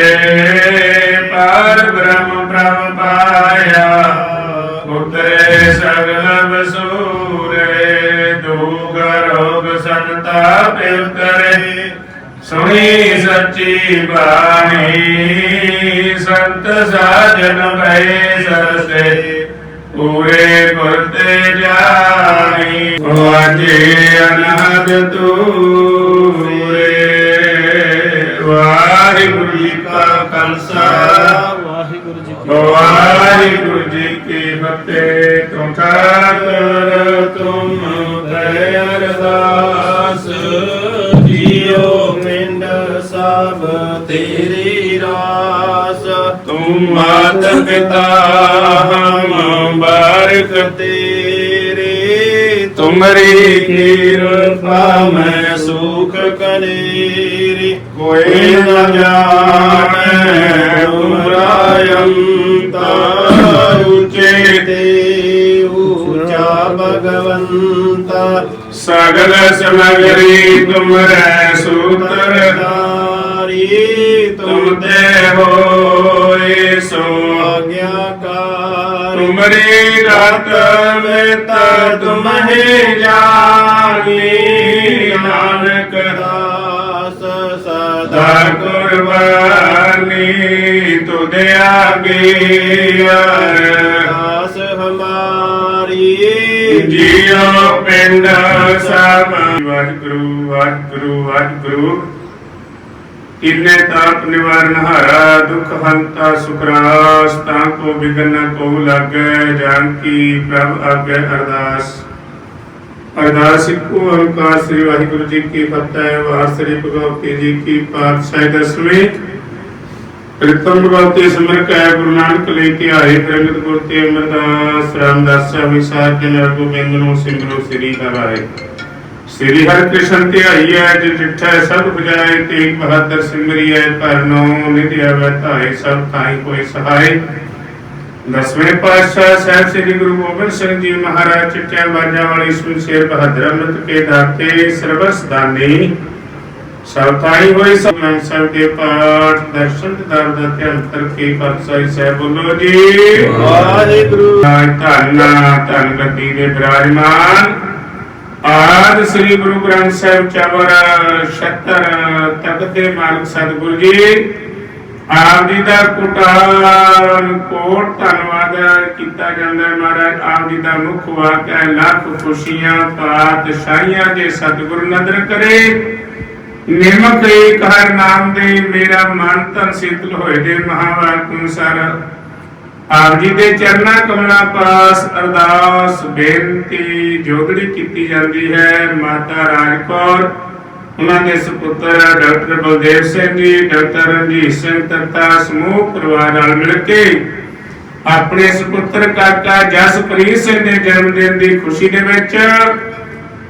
ਪਾਰ ਬ੍ਰਹਮ ਪ੍ਰਭ ਪਾਇਆ, ਉਤਰੇ ਸਗਲ ਵਸੂਰੇ। ਦੁਖ, ਰੋਗ, ਸੰਤਾਪ ਉਤਰੇ। ਸੁਣੀ ਸੱਚੀ ਬਾਣੀ, ਸੰਤ ਸਾਜਨ ਭਏ ਸਰਸੇ। ਪੂਰੇ ਗੁਰ ਤੇ ਜਾਣੀ ਵਾਜੇ ਅਨਾਦ ਤੂਰੇ। ਵਾਹਿਗੁਰੂ ਜੀ ਕਾ ਖਾਲਸਾ। ਵਾਹਿਗੁਰੂ ਜੀ ਵਾਹਿਗੁਰੂ ਜੀ ਕੀ ਫਤਿਹ। ਤੁਮ ਕਰ ਤੁਮ ਦਇ ਅਰਦਾਸ। ਜੀਓ ਪਿੰਡ ਸਭ ਤੇਰੀ ਰਾਸ। ਤੁਮ ਮਾਤ ਪਿਤਾ ਹਮ ਬਾਰਕ ਤੇਰੇ ਤੁਮਰੀ ਕਿਰਪਾ ਮੈਂ ਸੁਖ ਕਨੇਰੀ ਕੋਈ ਨ ਜਾਣੈ ਤੁਮਰਾ ਅੰਤਾ ਉਚੇ ਤੇ ਭਗਵੰਤਾ। ਸਗਲ ਸਮਗਰੀ ਤੁਮਰੈ ਸੂਤਰ ਤਾਰੀ ਤੁਮ ਤੇ ਹੋਏ ਸੋ। ਆਗਿਆਕਾਰ ਤੁਮਰੀ ਰਤ ਮੇਤ ਤੁਮਹਿ ਜਾਣੀ, ਨਾਨਕ ਦਾਸ ਸਦਾ ਕੁਰਬਾਨੀ ਤੁਧ ਆਗੇ ਦਾਸ ਹਮਾਰੀ। ਜੀਓ ਪਿੰਡ ਸਭ। ਵਾਹਿਗੁਰੂ ਵਾਹਿਗੁਰੂ ਵਾਹਿਗੁਰੂ। ਕਿੰਨੇ ਤਾਪ ਨਿਵਾਰਨ ਹਾਰਾ, ਦੁਖ ਹੰਤਾ ਸੁਖਰਾਸ ਤਾਂ ਕੋ ਬਿਗਨ ਕੋ ਲਾਗੈ, ਜਾਨ ਕੀ ਪ੍ਰਭ ਆਗੇ ਅਰਦਾਸ। ਅਰਦਾਸ ਇੱਕੋ ਓੰਕਾਰ ਸ੍ਰੀ ਵਾਹਿਗੁਰੂ ਜੀ ਕੀ ਫਤਿਹ, ਵਾਰ ਸ੍ਰੀ ਭਗਵਤੀ ਜੀ ਕੀ ਪਾਤਸ਼ਾਹੀ ਦਸਵੀਂ ਪ੍ਰਿਤਮ ਭਗਵਤੀ ਸਿਮਰ ਕੈ, ਗੁਰੂ ਨਾਨਕ ਲੈ ਕੇ ਆਏ ਪ੍ਰਗਟ ਗੁਰ ਤੇ ਅਮਰਦਾਸ, ਰਾਮਦਾਸ ਸਾਹਿਬ ਸਾਧ ਜਨ ਗੋਬਿੰਦ ਨੂੰ ਸਿਮਰੋ ਸ੍ਰੀ ਹਰਿ ਸ੍ਰੀ ਹਰਿ ਕ੍ਰਿਸ਼ਨ ਧਿਆਈ ਹੈ ਜਿ ਜਿਠੈ ਸਭ ਬੁਝਾਏ ਤੇਗ ਬਹਾਦਰ ਸਿਮਰਿਐ ਪਰਨੋ ਨਿਧਿਆ ਵਤਾਈ ਸਭ ਥਾਈ ਕੋਈ ਸਹਾਈ ਦਸਵੇਂ ਪਾਤਸ਼ਾਹ ਸਾਹਿਬ ਸ੍ਰੀ ਗੁਰੂ ਗੋਬਿੰਦ ਸਿੰਘ ਜੀ ਮਹਾਰਾਜ ਚਿੱਟਿਆਂ ਬਾਜਾਂ ਵਾਲੀ ਸੁਨਸ਼ੇਰ ਬਹਾਦਰ ਅੰਮ੍ਰਿਤ ਕੇ ਦਾਤੇ ਸਰਬਸ ਦਾਨੀ। ਸਭ ਥਾਈ ਹੋਈ ਸਭ ਮੈਂ ਸਭ ਦੇ ਪਾਠ ਦਰਸ਼ਨ ਦਰ ਦਾ ਧਿਆਨ ਕਰਕੇ ਪਾਤਸ਼ਾਹੀ ਸਾਹਿਬ ਬੋਲੋ ਜੀ। ਵਾਹਿਗੁਰੂ। ਧੰਨ ਧੰਨ ਗੱਦੀ ਦੇ ਬਿਰਾਜਮਾਨ। ਆਦ ਸ੍ਰੀ ਗੁਰੂ ਗ੍ਰੰਥ ਸਾਹਿਬ ਚਵਰ 76 ਤਖਤ ਦੇ ਮਾਲਕ ਸਤਿਗੁਰੂ ਜੀ। ਆਪ ਜੀ ਦਾ ਕੋਟਾਨ ਕੋਟ ਧੰਨਵਾਦ ਕੀਤਾ ਜਾਂਦਾ ਹੈ ਮਹਾਰਾਜ। ਆਪ ਜੀ ਦਾ ਮੁੱਖ ਹੈ, ਲੱਖ ਖੁਸ਼ੀਆਂ, ਪਾਤਸ਼ਾਹੀਆਂ ਦੇ ਸਤਿਗੁਰ ਨਦਰ ਕਰੇ। ਨਿਮਕ ਏਕ ਹਰ ਨਾਮ ਦੇ, ਮੇਰਾ ਮਨ ਤਨ ਸੀਤਲ ਹੋਏ ਦੇ ਮਹਾਵਾਕ ਅਨੁਸਾਰ। ਆਪ ਜੀ ਦੇ ਚਰਨਾਂ ਕਮਲਾਂ ਪਾਸ ਅਰਦਾਸ, ਬੇਨਤੀ ਜੋਗੜੀ ਕੀਤੀ ਜਾਂਦੀ ਹੈ। ਮਾਤਾ ਰਾਜ ਉਹਨਾਂ ਦੇ ਸੁਪੁੱਤਰ ਡਾਕਟਰ ਬਲਦੇਵ ਸਿੰਘ ਜੀ, ਡਾਕਟਰ ਰਣਜੀਤ ਸਿੰਘ ਤੱਤਾ, ਸਮੂਹ ਪਰਿਵਾਰ ਨਾਲ ਮਿਲ ਕੇ ਆਪਣੇ ਸੁਪੁੱਤਰ ਕਾਕਾ ਜਸਪ੍ਰੀਤ ਸਿੰਘ ਦੇ ਜਨਮ ਦਿਨ ਦੀ ਖੁਸ਼ੀ ਦੇ ਵਿੱਚ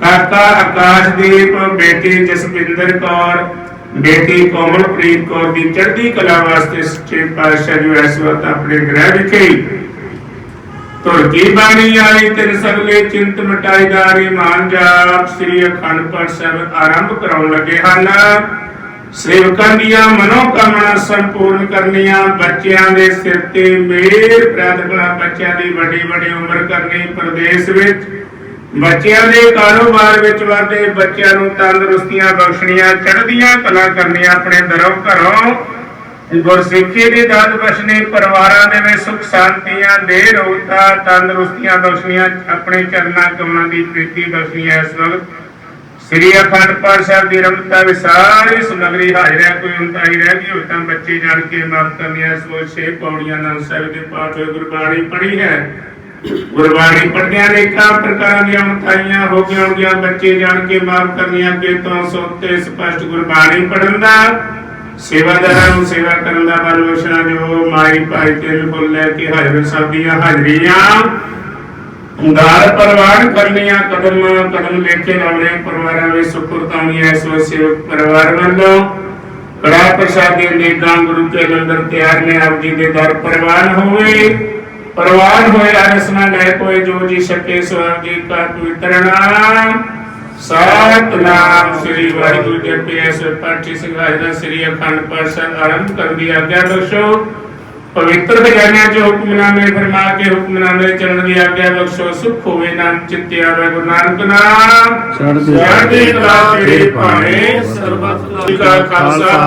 ਕਾਕਾ ਆਕਾਸ਼ਦੀਪ, ਬੇਟੀ ਜਸਪਿੰਦਰ ਕੌਰ ਬੇਟੀ ਕੋਮਲਪ੍ਰੀਤ ਕੌਰ ਦੀ ਚੜ੍ਹਦੀ ਕਲਾ ਵਾਸਤੇ ਸੱਚੇ ਪਾਤਸ਼ਾਹ ਜੀ ਇਸ ਵਕਤ ਆਪਣੇ ਗ੍ਰਹਿ ਵਿਖੇ ਤੁਰ ਬਾਣੀ ਆਈ, ਤਿਨ ਸਗਲੇ ਚਿੰਤ ਮਟਾਈ ਦਾਰੀ ਜਾਪ ਸ੍ਰੀ ਅਖੰਡ ਪਾਠ ਸਾਹਿਬ ਆਰੰਭ ਕਰਾਉਣ ਲੱਗੇ ਹਨ। ਸੇਵਕਾਂ ਦੀਆਂ ਮਨੋਕਾਮਨਾ ਸੰਪੂਰਨ ਕਰਨੀਆਂ, ਬੱਚਿਆਂ ਦੇ ਸਿਰ ਤੇ ਮੇਰ ਪ੍ਰਾਰਥਨਾ ਬੱਚਿਆਂ ਦੀ ਵੱਡੀ ਵੱਡੀ ਉਮਰ ਕਰਨੀ, ਪ੍ਰਦੇਸ਼ ਵਿੱਚ ਬੱਚਿਆਂ ਦੇ ਕਾਰੋਬਾਰ ਵਿੱਚ ਵਾਧੇ ਬੱਚਿਆਂ ਨੂੰ ਤੰਦਰੁਸਤੀਆਂ, ਬਖਸ਼ਣੀਆਂ, ਚੜ੍ਹਦੀਆਂ ਕਲਾ ਕਰਨੀਆਂ ਆਪਣੇ ਦਰੋਂ ਘਰੋਂ। ਗੁਰਸਿੱਖੀ ਦੀ ਦਾਤ ਬਖਸ਼ਣੀ, ਪਰਿਵਾਰਾਂ ਦੇ ਵਿੱਚ ਸੁਖ ਸ਼ਾਂਤੀਆਂ, ਦੇ ਰੋਗਤਾ, ਤੰਦਰੁਸਤੀਆਂ ਬਖਸ਼ਣੀਆਂ, ਆਪਣੇ ਚਰਨਾਂ ਕਮਲਾਂ ਦੀ ਪ੍ਰੀਤੀ ਬਖਸ਼ਣੀਆਂ ਇਸ ਵਕਤ। ਸ੍ਰੀ ਅਖੰਡ ਪਾਠ ਸਾਹਿਬ ਦੀ ਰਮਤਾ ਵਿੱਚ ਸਾਰੀ ਸਮਗਰੀ ਹਾਜ਼ਰ ਹੈ, ਕੋਈ ਉਨਤਾਈ ਰਹਿ ਗਈ ਹੋਵੇ ਤਾਂ ਬੱਚੇ ਜਾਣ ਕੇ ਮਾਫ ਕਰਨੀਆਂ ਸੋ ਛੇ ਪੌੜੀਆਂ ਨਾਲ ਸਾਹਿਬ ਦੇ ਪਾਠ ਹੋਏ ਗੁਰਬਾਣੀ ਪੜ੍ਹੀ ਹੈ। ਗੁਰਬਾਣੀ ਪੜ੍ਹਦਿਆਂ ਅਨੇਕਾਂ ਪ੍ਰਕਾਰਾਂ ਦੀਆਂ ਉਨਤਾਈਆਂ ਹੋ ਗਈਆਂ ਬੱਚੇ ਜਾਣ ਕੇ ਮਾਫ ਕਰਨੀਆਂ ਕਿ ਤੋਂ ਸੋਤੇ ਸਪਸ਼ਟ ਗੁਰਬਾਣੀ ਪੜ੍ਹਨ ਦਾ। ਸੇਵਾਦਾਰਾਂ ਨੂੰ ਸੇਵਾ ਕਰਨ ਦਾ ਬਲ ਬਖਸ਼ਣਾ ਜੋ ਮਾਈ ਭਾਈ ਤਿਲ ਫੁੱਲ ਲੈ ਕੇ ਹਾਜ਼ਰ ਸਭ ਦੀਆਂ ਹਾਜ਼ਰੀਆਂ। ਉਦਾਰ ਪਰਵਾਨ ਕਰਨੀਆਂ ਕਦਮ ਕਦਮ ਲੇਖੇ ਲਾਉਣੇ ਪਰਿਵਾਰਾਂ ਵਿੱਚ ਸੁਖਰਤਾਉਣੀ ਐ ਸੇਵਕ ਪਰਿਵਾਰ ਵੱਲੋਂ। ਕੜਾ ਪ੍ਰਸਾਦ ਦੇ ਨੇਕਾਂ ਗੁਰੂ ਕੇ ਲੰਗਰ ਤਿਆਰ ਨੇ, ਆਪ ਜੀ ਦੇ ਦਰ ਪ੍ਰਵਾਨ ਹੋਵੇ ਪ੍ਰਵਾਨ ਹੋਏ ਅਰਸਨਾ ਲੈ ਕੋਈ ਜੋ ਜੀ ਸਕੇ ਸੋ ਜੀ ਕਾ ਪਵਿੱਤਰ ਨਾਮ ਸਤਨਾਮ ਸ੍ਰੀ ਵਾਹਿਗੁਰੂ ਜੀ ਕੇ ਐਸ ਪਾਠੀ ਸਿੰਘਾਜ ਦਾ ਸ੍ਰੀ ਅਖੰਡ ਪਾਠ ਆਰੰਭ ਕਰਨ ਦੀ ਆਗਿਆ ਬਖਸ਼ੋ ਪਵਿੱਤਰ ਖਜ਼ਾਨਿਆਂ ਚ ਹੁਕਮਨਾਮੇ ਫਰਮਾ ਕੇ ਹੁਕਮਨਾਮੇ ਚੱਲਣ ਦੀ ਆਗਿਆ ਬਖਸ਼ੋ ਸੁਖ ਹੋਵੇ ਨਾਮ ਚਿੱਤੇ ਆਵੇ ਗੁਰੂ ਨਾਨਕ ਨਾਮ। ਚੜ੍ਹਦੀ ਕਲਾ ਤੇਰੇ ਭਾਣੇ ਸਰਬਤ ਜੀ ਕਾ ਖਾਲਸਾ।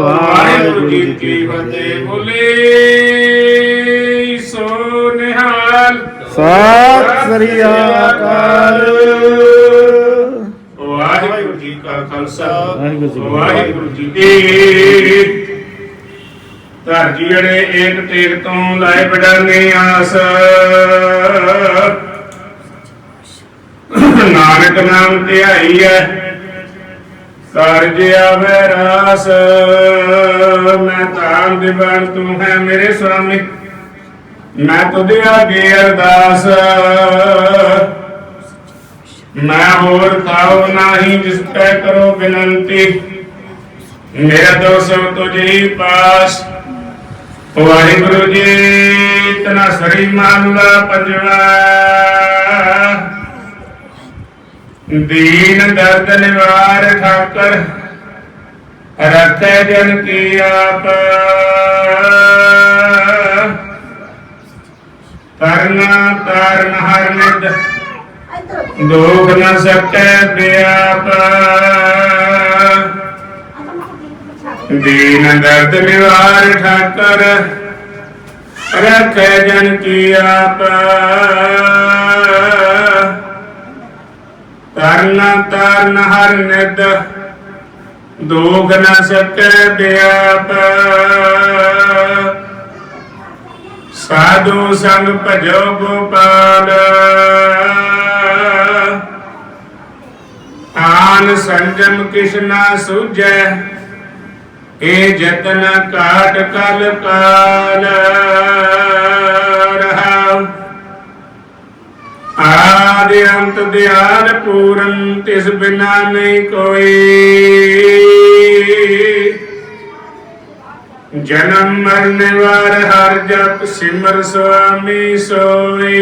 ਵਾਹਿਗੁਰੂ ਜੀ ਕੀ ਫਤਿਹ। ਬੋਲੇ। ਸਤਿ ਸ੍ਰੀ ਅਕਾਲ। ਵਾਹਿਗੁਰੂ ਜੀ ਕਾ ਖਾਲਸਾ। ਵਾਹਿਗੁਰੂ ਜੀ ਕੀ ਧਰ ਜੀੜੇ ਏਕ ਟੇਕ ਤੋਂ ਲਾਏ ਬਡਾਨੇ ਆਸ। ਨਾਨਕ ਨਾਮ ਧਿਆਈ ਐ। ਕਾਰਜ ਆਵੇ ਰਾਸ। ਮੈਂ ਤਾਂ ਦਿਵਾਨ ਤੂੰ ਹੈ ਮੇਰੇ ਸੁਆਮੀ ਮੈਂ ਤੁਧ ਆਗੇ ਅਰਦਾਸ। ਮੈਂ ਹੋਰ ਤਾਉ ਨਹੀਂ ਜਿਸ ਪੈ ਕਰੋ ਬੇਨੰਤੀ। ਮੇਰਾ ਦੋਸ ਤੁਝ ਪਾਸ। ਵਾਹਿਗੁਰੂ ਜੀ, ਤਨਾ ਸਰੀ ਮਹਲਾ ਪੰਜਵਾ। ਦੀਨ ਦਰਦ ਨਿਵਾਰ ਠਾਕਰ, ਰਖੈ ਜਨ ਕੀ ਆਪ। ਕਰਨਾ ਤਾਰਨ ਹਰ ਨਿਦ ਦੁਖ ਨ ਸਕੈ ਬਿਆਪ ਦੀਨ ਦਰਦ ਨਿਵਾਰ ਠਾਕਰ ਰਖੈ ਜਨ ਕੀ ਆਪ। ਕਰਨਾ ਤਾਰਨ ਹਰ ਨਿਦ ਦੁਖ ਨ ਸਕੈ ਬਿਆਪ ਸਾਧੂ ਸੰਗ ਭਜੋ ਗੋਪਾਲ। ਆਨ ਸੰਜਮ ਕਿਸ਼ਨਾ ਸੁਜੈ ਇਹ ਜਤਨ ਕਾਟ ਕਲ ਕਾਲ। ਰਹਾਉ ਆਦਿ ਅੰਤ ਦਿਆਲ ਪੂਰਨ, ਤਿਸ ਬਿਨਾ ਨਹੀਂ ਕੋਈ। ਜਨਮ ਮਰਨ ਵਾਰ ਹਰ ਜਪ ਸਿਮਰ ਸੁਆਮੀ ਸੋਈ।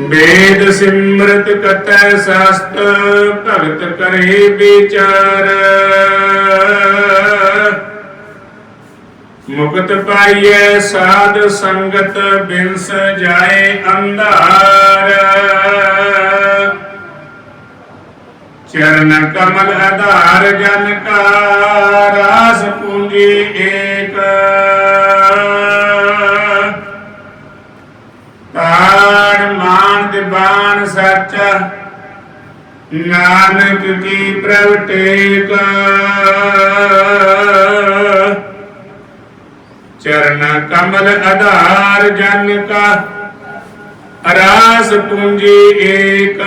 ਵੇਦ ਸਿਮਰਤ ਕਤੈ ਸਾਸਤ, ਭਗਤ ਕਰੇ ਵਿਚਾਰ। ਮੁਕਤ ਪਾਈਐ ਸਾਧ ਸੰਗਤ, ਬਿਨਸ ਜਾਏ ਅੰਧਾਰ। ਚਰਨ ਕਮਲ ਆਧਾਰ ਜਨ ਕਾ ਰਾਸ ਪੂੰਜੀ ਏਕ। ਤਾਣ ਮਾਨ ਦਿਬਾਨ ਸੱਚ, ਨਾਨਕ ਕੀ ਪ੍ਰਵਟੇਕ ਚਰਨ ਕਮਲ ਆਧਾਰ ਜਨ ਕਾ, ਰਾਸ ਪੂੰਜੀ ਏਕ।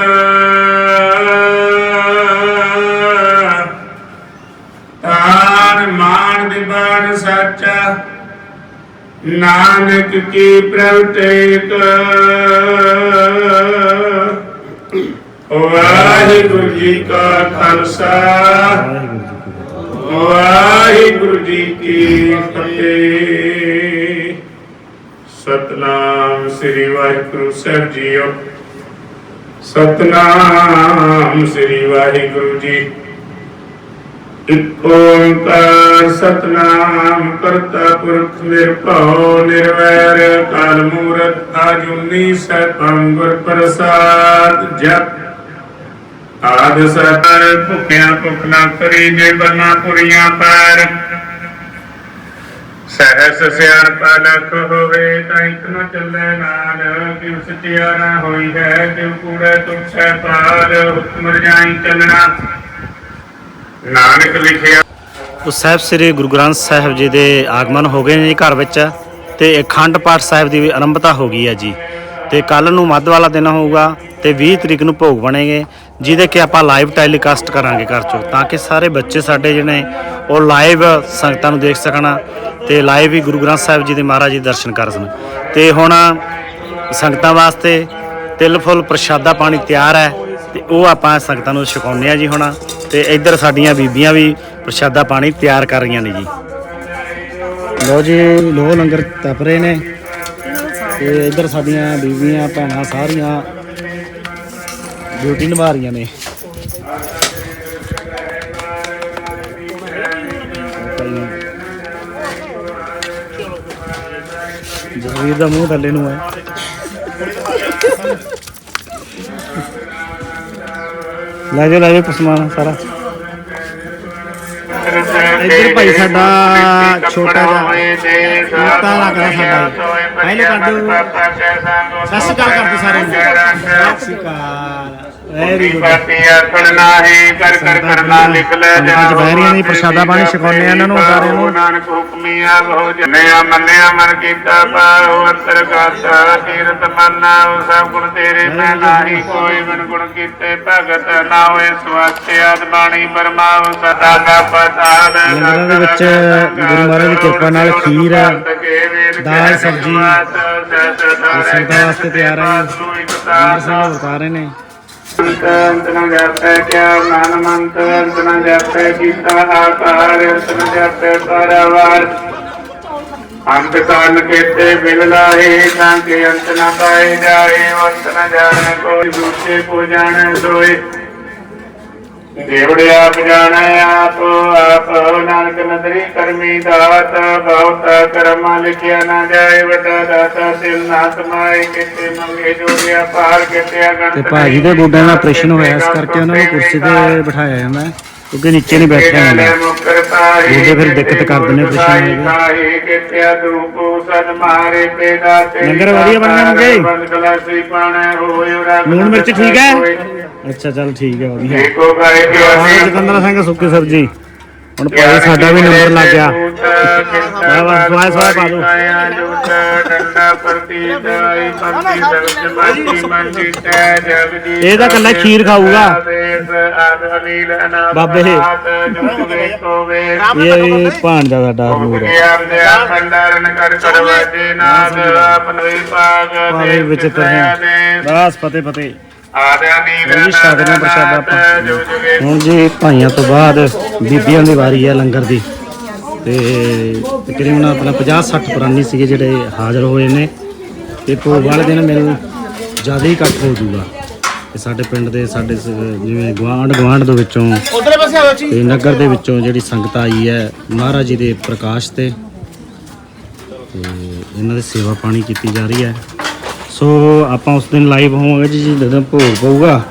ਮਾਨ ਦਿਬਾਨ ਨਾਨਕ ਕੀ ਪ੍ਰਵਟੇਕ ਵਾਹਿਗੁਰੂ ਜੀ ਕਾ ਖਾਲਸਾ, ਵਾਹਿਗੁਰੂ ਜੀ ਕੀ ਫਤਿਹ। ਸਤਨਾਮ ਸ੍ਰੀ ਵਾਹਿਗੁਰੂ ਸਾਹਿਬ ਜੀਓ। ਸਤਨਾਮ ਸ੍ਰੀ ਵਾਹਿਗੁਰੂ ਜੀ ਇਕ ਓੰਕਾਰ ਸਤਨਾਮ ਕਰਤਾ ਪੁਰਖ ਨਿਰਭਉ ਨਿਰਵੈਰ ਕਾਲ ਮੂਰਤ ਆਜੂਨੀ ਸੈਭੰ ਗੁਰ ਪ੍ਰਸਾਦ ਜਪ ਆਦ ਸਤਰ ਭੁਖਿਆ ਭੁਖ ਨਾ ਕਰੀ ਜੇ ਬਨਾ ਪੁਰੀਆਂ ਪੈਰ ਸਹਿਸ ਸਿਆਣਪ ਲਖ ਹੋਵੇ ਤਾਂ ਇਕ ਨ ਚੱਲੇ ਨਾਲ ਕਿਉ ਸਚਿਆਰਾ ਹੋਈ ਹੈ ਕਿਉ ਕੂੜੇ ਤੁਛੈ ਪਾਰ ਹੁਕਮ ਰਜਾਈ ਚੱਲਣਾ ਨਾਨਕ ਲਿਖਿਆ। ਉਹ ਸਾਹਿਬ ਸ੍ਰੀ ਗੁਰੂ ਗ੍ਰੰਥ ਸਾਹਿਬ ਜੀ ਦੇ ਆਗਮਨ ਹੋ ਗਏ ਨੇ ਜੀ ਘਰ ਵਿੱਚ ਤੇ ਅਖੰਡ ਪਾਠ ਸਾਹਿਬ ਦੀ ਵੀ ਆਰੰਭਤਾ ਹੋ ਗਈ ਹੈ ਜੀ। ਤੇ ਕੱਲ ਨੂੰ ਮੱਧ ਵਾਲਾ ਦਿਨ ਹੋਊਗਾ ਤੇ 20 ਤਰੀਕ ਨੂੰ ਭੋਗ ਬਣੇਗੇ, ਜਿਹਦੇ ਕਿ ਆਪਾਂ ਲਾਈਵ ਟੈਲੀਕਾਸਟ ਕਰਾਂਗੇ ਘਰ ਚੋਂ, ਤਾਂ ਕਿ ਸਾਰੇ ਬੱਚੇ ਸਾਡੇ ਜਿਹੜੇ ਉਹ ਲਾਈਵ ਸੰਗਤਾਂ ਨੂੰ ਦੇਖ ਸਕਣ ਤੇ ਲਾਈਵ ਹੀ ਗੁਰੂ ਗ੍ਰੰਥ ਸਾਹਿਬ ਜੀ ਦੇ ਮਹਾਰਾਜ ਜੀ ਦੇ ਦਰਸ਼ਨ ਕਰ ਸਕਣ। ਤੇ ਹੁਣ ਸੰਗਤਾਂ ਵਾਸਤੇ ਤਿਲ ਫੁੱਲ ਪ੍ਰਸ਼ਾਦਾ ਪਾਣੀ ਤਿਆਰ ਹੈ। ਤੇ ਉਹ ਆਪਾਂ ਸੰਗਤਾਂ ਨੂੰ ਛਕਾਉਂਦੇ ਆ ਜੀ ਹੁਣ। ਤੇ ਇੱਧਰ ਸਾਡੀਆਂ ਬੀਬੀਆਂ ਵੀ ਪ੍ਰਸ਼ਾਦਾ ਪਾਣੀ ਤਿਆਰ ਕਰ ਰਹੀਆਂ ਨੇ ਜੀ। ਲੋ ਜੀ, ਲੋ ਲੰਗਰ ਤਪ ਰਹੇ ਨੇ। ਤੇ ਇੱਧਰ ਸਾਡੀਆਂ ਬੀਬੀਆਂ, ਭੈਣਾਂ ਸਾਰੀਆਂ ਡਿਊਟੀ ਨਿਭਾ ਰਹੀਆਂ ਨੇ। ਜਸਵੀਰ ਦਾ ਮੂੰਹ ਥੱਲੇ ਨੂੰ ਹੈ। ਲੈ ਜਾ ਲੈ ਜਾ ਸਮਾਨ ਸਾਰਾ। ਇੱਧਰ ਭਾਈ ਸਾਡਾ ਛੋਟਾ ਜਿਹਾ ਕੁੱਤਾ ਲੱਗਦਾ ਸਾਡਾ ਪਹਿਲੇ ਕਰ ਦਿਓ ਸਤਿ ਸ਼੍ਰੀ ਅਕਾਲ ਕਰਦੇ ਸਾਰਿਆਂ ਨੂੰ। ਸਤਿ ਸ਼੍ਰੀ ਅਕਾਲ। ਵੈਰੀ ਗੁੱਡ ਬਾਤੀ ਆਖਣ ਨਾਹੀ ਕਰ ਕਰ ਕਰਨਾ ਲਿਖ ਲੈ ਸੰਗਤਾਂ ਚ ਬਹਿ ਰਹੀਆਂ ਨੇ, ਪ੍ਰਸ਼ਾਦਾ ਪਾਣੀ ਛਕਾਉਂਦੇ ਆ ਇਹਨਾਂ ਨੂੰ ਸਾਰਿਆਂ ਨੂੰ। ਨਾਨਕ ਹੁਕਮੀਆ ਬਹੁ ਜਨਿਆ ਮੰਨਿਆ ਮਨ ਕੀਤਾ ਪਾਉ ਅੰਤਰ ਗਾਤਾ ਤੀਰਤ ਮੰਨਾ ਸਭ ਗੁਣ ਤੇਰੇ ਮੈਂ ਨਾਹੀ ਕੋਈ ਗੁਣ ਗੁਣ ਕੀਤੇ ਭਗਤ ਨਾ ਹੋਏ ਸਵਾਸਤੇ ਆਦ ਬਾਣੀ ਪਰਮਾਉ ਸਦਾ ਦਾ ਪਤਾਲ ਲੰਗਰਾਂ ਦੇ ਵਿੱਚ ਗੁਰੂ ਮਹਾਰਾਜ ਦੀ ਕਿਰਪਾ ਨਾਲ ਖੀਰ ਹੈ, ਦਾਲ, ਸਬਜ਼ੀ, ਸੰਗਤਾਂ ਵਾਸਤੇ ਤਿਆਰ ਹੈ ਜੀ। ਅੰਦਰ ਸਿੰਘ ਵਰਤਾ ਰਹੇ ਨੇ ਅੰਤ ਨ ਜਾਪੈ ਕਿਆ ਮਨ ਮੰਤ ਅੰਤ ਨ ਜਾਪੈ ਕੀਤਾ ਆਕਾਰ ਅੰਤ ਨ ਜਾਪੈ ਪਰਵਾਰ ਅੰਤ ਕਾਰਨ ਕੇਤੇ ਬਿਲ ਲਾਏ ਤਾਂ ਕਿ ਅੰਤ ਨ ਪਾਏ ਜਾਏ ਅੰਤ ਨ ਜਾਣੇ ਕੋਈ ਦੂਜੇ ਕੋ ਜਾਣੇ ਸੋਏ ਦੇਵੜੇ ਆਪ ਜਾਣੈ ਆਪ ਆਪ ਨਾਨਕ ਨਦਰੀ ਕਰਮੀ ਦਾਤ ਬਹੁਤ ਕਰਮਾ ਲਿਖਿਆ ਨਾ ਜਾਏ ਵੱਡਾ ਦਾਤਾ ਦਿਲ ਨਾ ਸਮਾਏ ਕਿਤੇ ਮੰਗੇ ਜੋੜਿਆ ਪਾਰ ਕਿਤੇ ਅਗੰਤ ਤੇ ਭਾਜੀ ਦੇ ਗੋਡਿਆਂ ਦਾ ਆਪਰੇਸ਼ਨ ਹੋਇਆ ਇਸ ਕਰਕੇ ਉਹਨਾਂ ਨੂੰ ਕੁਰਸੀ ਤੇ ਬਿਠਾਇਆ ਜਾਂਦਾ ਹੈ, ਕਿਉਂਕਿ ਨੀਚੇ ਨਹੀਂ ਬੈਠਿਆ ਜਾਂਦਾ ਗੋਡੇ ਫਿਰ ਦਿੱਕਤ ਕਰਦੇ ਨੇ ਪ੍ਰੇਸ਼ਾਨ ਲੰਗਰ ਵਧੀਆ ਬਣਿਆ ਮੰਗੇ ਲੂਣ ਮਿਰਚ ਠੀਕ ਹੈ? ਅੱਛਾ ਚੱਲ ਠੀਕ ਹੈ ਵਧੀਆ। ਹਾਂ ਜਤਿੰਦਰ ਸਿੰਘ ਸੁੱਕੀ ਸਬਜੀ। ਹੁਣ ਭਾਈ ਸਾਡਾ ਵੀ ਨੰਬਰ ਲੱਗ ਗਿਆ ਵਾਹ ਵਾਹ, ਸਵਾਏ ਪਾ ਦਿਓ। ਇਹ ਤਾਂ ਇਕੱਲਾ ਖੀਰ ਖਾਊਗਾ। ਬਾਬੇ। ਇਹ ਵੀ ਭਾਣਜਾ ਸਾਡਾ ਨੂਰ ਹੈ ਵਿੱਚ ਤਰ੍ਹਾਂ ਬਸ ਪਤੇ ਪਤੇ ਜੀ ਛਕਦੇ ਹਾਂ ਪ੍ਰਸ਼ਾਦਾ ਆਪਾਂ। ਹੁਣ ਜੀ ਭਾਈਆਂ ਤੋਂ ਬਾਅਦ ਬੀਬੀਆਂ ਦੀ ਵਾਰੀ ਹੈ ਲੰਗਰ ਦੀ। ਤੇ ਤਕਰੀਬਨ ਆਪਣਾ 50 60 ਪੁਰਾਣੀ ਸੀਗੇ ਜਿਹੜੇ ਹਾਜ਼ਰ ਹੋਏ ਨੇ। ਤੇ ਭੋਗ ਵਾਲੇ ਦਿਨ ਮੇਰੇ ਜ਼ਿਆਦਾ ਹੀ ਇਕੱਠ ਹੋ ਜਾਊਗਾ ਤੇ ਸਾਡੇ ਪਿੰਡ ਦੇ ਸਾਡੇ ਸ- ਜਿਵੇਂ ਗਵਾਂਢ ਗਵਾਂਢ ਦੇ ਵਿੱਚੋਂ ਉਧਰ ਪਾਸੇ ਆਓ ਜੀ। ਤੇ ਨਗਰ ਦੇ ਵਿੱਚੋਂ ਜਿਹੜੀ ਸੰਗਤ ਆਈ ਹੈ ਮਹਾਰਾਜ ਜੀ ਦੇ ਪ੍ਰਕਾਸ਼ ਤੇ। ਤੇ ਇਹਨਾਂ ਦੀ ਸੇਵਾ ਪਾਣੀ ਕੀਤੀ ਜਾ ਰਹੀ ਹੈ। ਸੋ ਆਪਾਂ ਉਸ ਦਿਨ ਲਾਈਵ ਹੋਵਾਂਗੇ ਜੀ ਜਦੋਂ ਭੋਗ ਪਊਗਾ।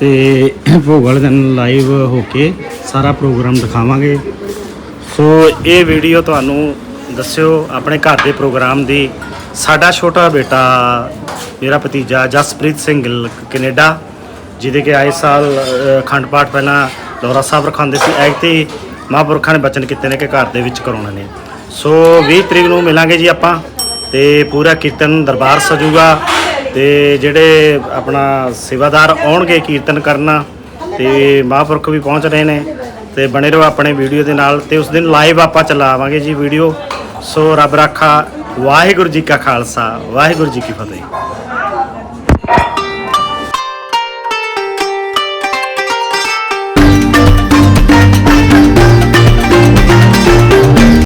ਤੇ ਭੋਗ ਵਾਲੇ ਦਿਨ ਲਾਈਵ ਹੋ ਕੇ ਸਾਰਾ ਪ੍ਰੋਗਰਾਮ ਦਿਖਾਵਾਂਗੇ। ਸੋ ਇਹ ਵੀਡੀਓ ਤੁਹਾਨੂੰ ਦੱਸਿਓ ਆਪਣੇ ਘਰ ਦੇ ਪ੍ਰੋਗਰਾਮ ਦੀ। ਸਾਡਾ ਛੋਟਾ ਬੇਟਾ, ਮੇਰਾ ਭਤੀਜਾ ਜਸਪ੍ਰੀਤ ਸਿੰਘ ਗਿੱਲ, ਕੈਨੇਡਾ, ਜਿਹਦੇ ਕਿ ਆਏ ਸਾਲ ਅਖੰਡ ਪਾਠ ਪਹਿਲਾਂ ਲੋਰਾ ਸਾਹਿਬ ਰਖਾਉਂਦੇ ਸੀ। ਐਗਤੀ ਮਹਾਂਪੁਰਖਾਂ ਨੇ ਬਚਨ ਕੀਤੇ ਨੇ ਕਿ ਘਰ ਦੇ ਵਿੱਚ ਕਰਾਉਣੇ ਨੇ। ਸੋ 20 ਤਰੀਕ ਨੂੰ ਮਿਲਾਂਗੇ ਜੀ ਆਪਾਂ। ਤੇ ਪੂਰਾ ਕੀਰਤਨ ਦਰਬਾਰ ਸਜੂਗਾ ਤੇ ਜਿਹੜੇ ਆਪਣਾ ਸੇਵਾਦਾਰ ਆਉਣਗੇ ਕੀਰਤਨ ਕਰਨਾ ਤੇ ਮਹਾਂਪੁਰਖ ਵੀ ਪਹੁੰਚ ਰਹੇ ਨੇ ਤੇ ਬਣੇ ਰਹੋ ਆਪਣੇ ਵੀਡੀਓ ਦੇ ਨਾਲ ਤੇ ਉਸ ਦਿਨ ਲਾਈਵ ਆਪਾਂ ਚਲਾਵਾਂਗੇ ਜੀ ਵੀਡੀਓ। ਸੋ ਰੱਬ ਰਾਖਾ, ਵਾਹਿਗੁਰੂ ਜੀ ਕਾ ਖਾਲਸਾ, ਵਾਹਿਗੁਰੂ ਜੀ ਕੀ ਫਤਿਹ।